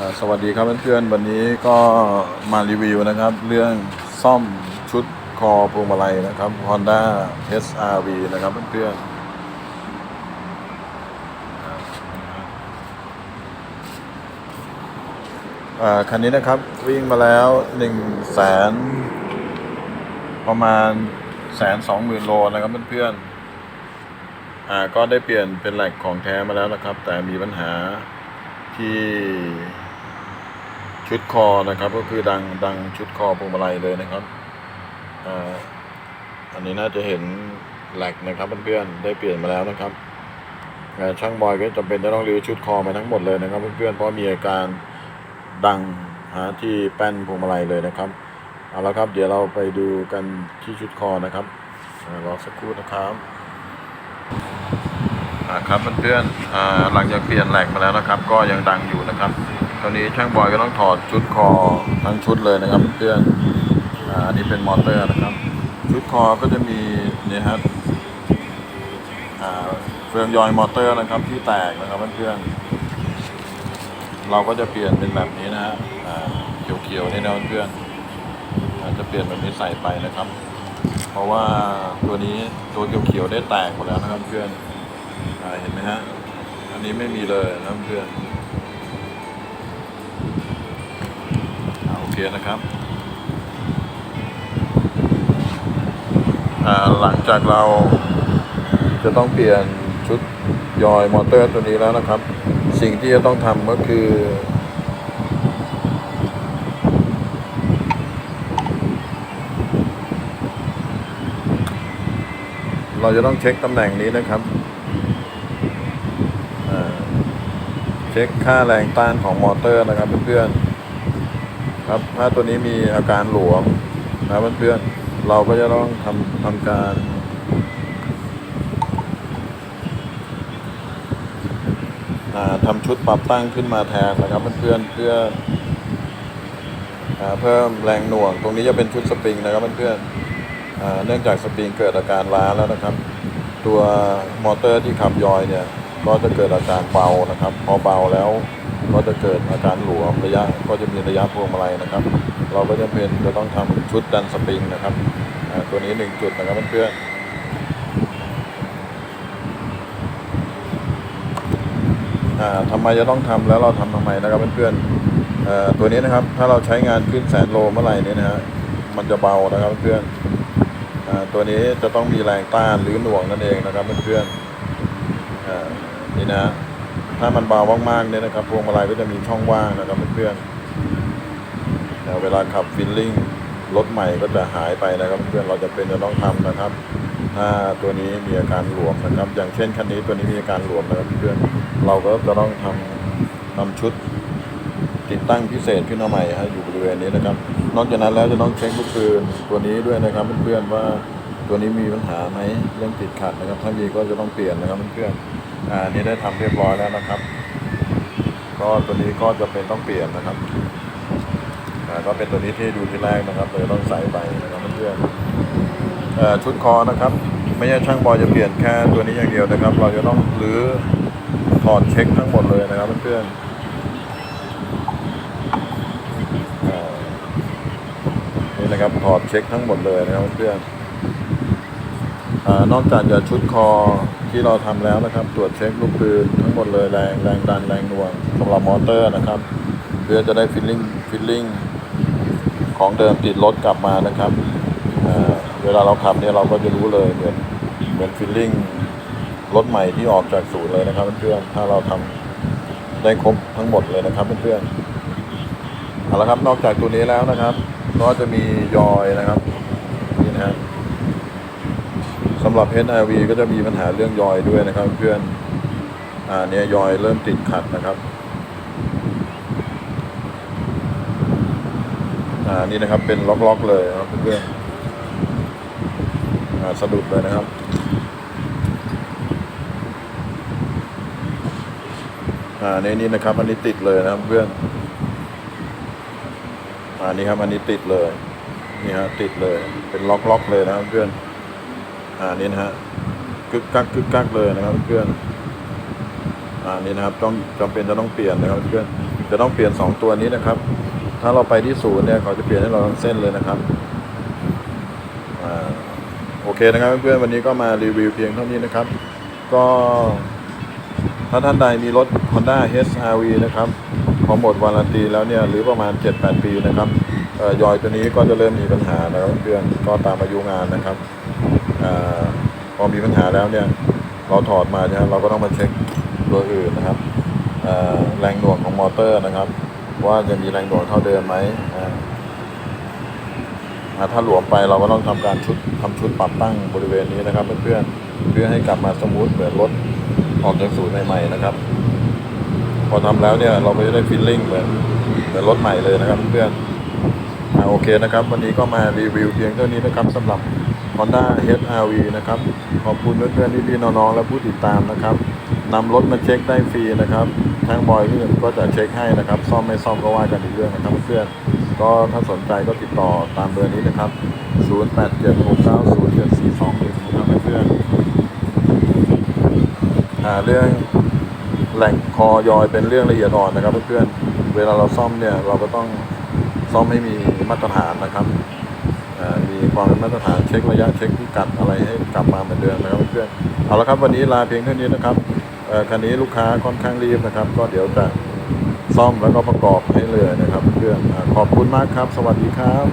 สวัสดีครับเพื่อนๆวันนี้ก็มารีวิวนะครับ เรื่องซ่อมชุดคอพวงมาลัยนะครับ Honda SRV นะครับเพื่อนๆคันนี้นะครับวิ่งมาแล้ว1นึ่งแสนประมาณแสนสองหมื่นโลนะครับเพื่อนๆอ่าก็ได้เปลี่ยนเป็นแหลกของแท้มาแล้วนะครับ แต่มีปัญหาที่ ชุดคอนะครับ ก็คือดังดังชุดคอพวงมาลัยเลยนะครับอ่าอันนี้น่าจะเห็นแหลกนะครับเพื่อนๆได้เปลี่ยนมาแล้วนะครับช่างบอยก็จำเป็นจะต้องรื้อชุดคอมาทั้งหมดเลยนะครับเพื่อนๆเพราะมีอาการดังหาที่แป้นพวงมาลัยเลยนะครับเอาละครับ เดี๋ยวเราไปดูกันที่ชุดคอนะครับรอสักครู่นะครับครับเพื่อนๆหลังจากเปลี่ยนแหลกมาแล้วนะครับ ก็ยังดังอยู่นะครับ ตอนนี้ช่างบอยก็ต้องถอดชุดคอทั้งชุดเลยนะครับเพื่อนอ่าอันนี้เป็นมอเตอร์นะครับ ชุดคอก็จะมีเนี่ยครับอ่าเฟืองยอยมอเตอร์นะครับที่แตกนะครับเพื่อนๆเราก็จะเปลี่ยนเป็นแบบนี้นะฮะเขียวๆนี่นะเพื่อนอาจจะเปลี่ยนแบบนี้ใส่ไปนะครับ เพราะว่าตัวนี้ตัวเขียวๆได้แตกหมดแล้วนะครับเพื่อนอเห็นไหมฮะอันนี้ไม่มีเลยนะเพื่อน คนะครับ หลังจากเราจะต้องเปลี่ยนชุดยอยมอเตอร์ตัวนี้แล้วนะครับ สิ่งที่จะต้องทำก็คือ เราจะต้องเช็คตำแหน่งนี้นะครับเช็คค่าแรงต้านของมอเตอร์นะครับเพื่อนๆ ครับ ถ้าตัวนี้มีอาการหลวมนะเพื่อนๆเราก็จะต้องทำทำการทำชุดปรับตั้งขึ้นมาแทนนะครับเพื่อนๆเพื่อเพิ่มแรงหน่วง ตรงนี้จะเป็นชุดสปริงนะครับเพื่อนๆเนื่องจากสปริงเกิดอาการล้าแล้วนะครับ ตัวมอเตอร์ที่ขับยอยเนี่ย ก็จะเกิดอาการเบานะครับ พอเบาแล้ว ก็จะเกิดอาการหลวมระยะก็จะมีระยะพวงมาลัยนะครับ เราก็จะเป็นจะต้องทำชุดดันสปริงนะครับตัวนี้หนึ่งจุดนะครับเพื่อนทำไมจะต้องทำแล้วเราทำทำไมนะครับเพื่อนๆตัวนี้นะครับถ้าเราใช้งานขึ้นแสนโลเมื่อไหร่เนี่ยนะฮะมันจะเบานะครับเพื่อนๆตัวนี้จะต้องมีแรงต้านหรือหน่วงนั่นเองนะครับเพื่อนๆนี่นะ ถ้ามันเบามากๆเนี่ยนะครับพวงมาลัยก็จะมีช่องว่างนะครับเพื่อนๆแต่เวลาขับฟิลลิ่งรถใหม่ก็จะหายไปนะครับเพื่อนเราจะเป็นจะต้องทำนะครับถ้าตัวนี้มีอาการหลวมนะครับ อย่างเช่นคันนี้ตัวนี้มีอาการหลวมนะครับเพื่อนเราก็จะต้องทำทำชุดติดตั้งพิเศษขึ้นมาใหม่ฮะอยู่บริเวณนี้นะครับ นอกจากนั้นแล้วจะต้องเช็คลูกปืนตัวนี้ด้วยนะครับเพื่อนๆว่าตัวนี้มีปัญหาไหมเรื่องติดขัดนะครับ ถ้ามีก็จะต้องเปลี่ยนนะครับเพื่อนๆ อ่าอันนี้ได้ทำเรียบร้อยแล้วนะครับ ก็ตัวนี้ก็จะเป็นต้องเปลี่ยนนะครับก็เป็นตัวนี้ที่ดูที่แรกนะครับเลยต้องใส่ไปนะครับเพื่อนชุดคอนะครับ ไม่ใช่ช่างบอยจะเปลี่ยนแค่ตัวนี้อย่างเดียวนะครับ เราจะต้องรื้อถอดเช็คทั้งหมดเลยนะครับเพื่อนนี่นะครับถอดเช็คทั้งหมดเลยนะครับเพื่อนอนอกจากจะชุดคอ ที่เราทำแล้วนะครับ ตรวจเช็คลูกปืนทั้งหมดเลยแรงแรงดันแรงน่วงสำหรับมอเตอร์นะครับ เพื่อจะได้ฟิลลิ่งฟิลลิ่งของเดิมติดรถกลับมานะครับเวลาเราขับเนี่ยเราก็จะรู้เลยเหมือนเหมือนฟิลลิ่งรถใหม่ที่ออกจากศูนย์เลยนะครับเพื่อนๆถ้าเราทำได้ครบทั้งหมดเลยนะครับเพื่อนๆเอาละครับนอกจากตัวนี้แล้วนะครับ ก็จะมียอยนะครับ สำหรับ HRV ก็จะมีปัญหาเรื่องยอยด้วยนะครับ เพื่อนอ่าเนี่ยยอยเริ่มติดขัดนะครับอ่านี่นะครับเป็นล็อกๆเลยนะครับเพื่อนอ่าสะดุดเลยนะครับอ่าในนี้นะครับ อันนี้ติดเลยนะครับเพื่อนอ่านี่ครับอันนี้ติดเลย นี่ฮะติดเลย เป็นล็อกๆเลยนะครับเพื่อน อ่านี่นะฮะกึกกักกึกกักเลยนะครับเพื่อนอ่านี่นะครับต้องจำเป็นจะต้องเปลี่ยนนะครับเพื่อนจะต้องเปลี่ยนสองตัวนี้นะครับ ถ้าเราไปที่ศูนย์เนี่ยเขาจะเปลี่ยนให้เราทั้งเส้นเลยนะครับอ่าโอเคนะครับเพื่อนวันนี้ก็มารีวิวเพียงเท่านี้นะครับ ก็ถ้าท่านใดมีรถ Honda HRV นะครับพอหมดวารันตีแล้วเนี่ยหรือประมาณ 7-8 ปีนะครับอ่อยอยตัวนี้ก็จะเริ่มมีปัญหาแล้วเพื่อนก็ตามอายุงานนะครับ พอมีปัญหาแล้วเนี่ยเราถอดมาเนี่ยเราก็ต้องมาเช็คตัวอื่นนะครับแรงหน่วงของมอเตอร์นะครับ ว่าจะมีแรงหน่วงเท่าเดิมไหมถ้าหลวมไปเราก็ต้องทำการชุดทำชุดปรับตั้งบริเวณนี้นะครับ เพื่อนๆเพื่อให้กลับมาสมูทเหมือนรถออกจากศูนย์ใหม่ๆนะครับ พอทำแล้วเนี่ยเราก็จะได้ฟีลลิ่งเหมือนเหมือนรถใหม่เลยนะครับ เพื่อนๆโอเคนะครับ วันนี้ก็มารีวิวเพียงเท่านี้นะครับสำหรับ Honda HRV นะครับ ขอบคุณเพื่อนๆพี่ๆน้องๆและผู้ติดตามนะครับนำรถมาเช็คได้ฟรีนะครับทางบอยก็จะเช็คให้นะครับ ซ่อมไม่ซ่อมก็ว่ากันอีกเรื่องนะครับเพื่อนก็ถ้าสนใจก็ติดต่อตามเบอร์นี้นะครับ 0876907421นะครับเพื่อนๆอ่าเรื่องแหล่งคอยอยเป็นเรื่องละเอียดอ่อนนะครับเพื่อนเวลาเราซ่อมเนี่ยเราก็ต้องซ่อมให้มีมาตรฐานนะครับ ความเป็นมาตรฐานเช็คระยะเช็คพิกัดอะไรให้กลับมาเหมือนเดิมนะครับเพื่อนเอาละครับวันนี้ลาเพียงเท่านี้นะครับคันนี้ลูกค้าค่อนข้างรีบนะครับ ก็เดี๋ยวจะซ่อมแล้วก็ประกอบให้เลยนะครับเพื่อนขอบคุณมากครับ สวัสดีครับ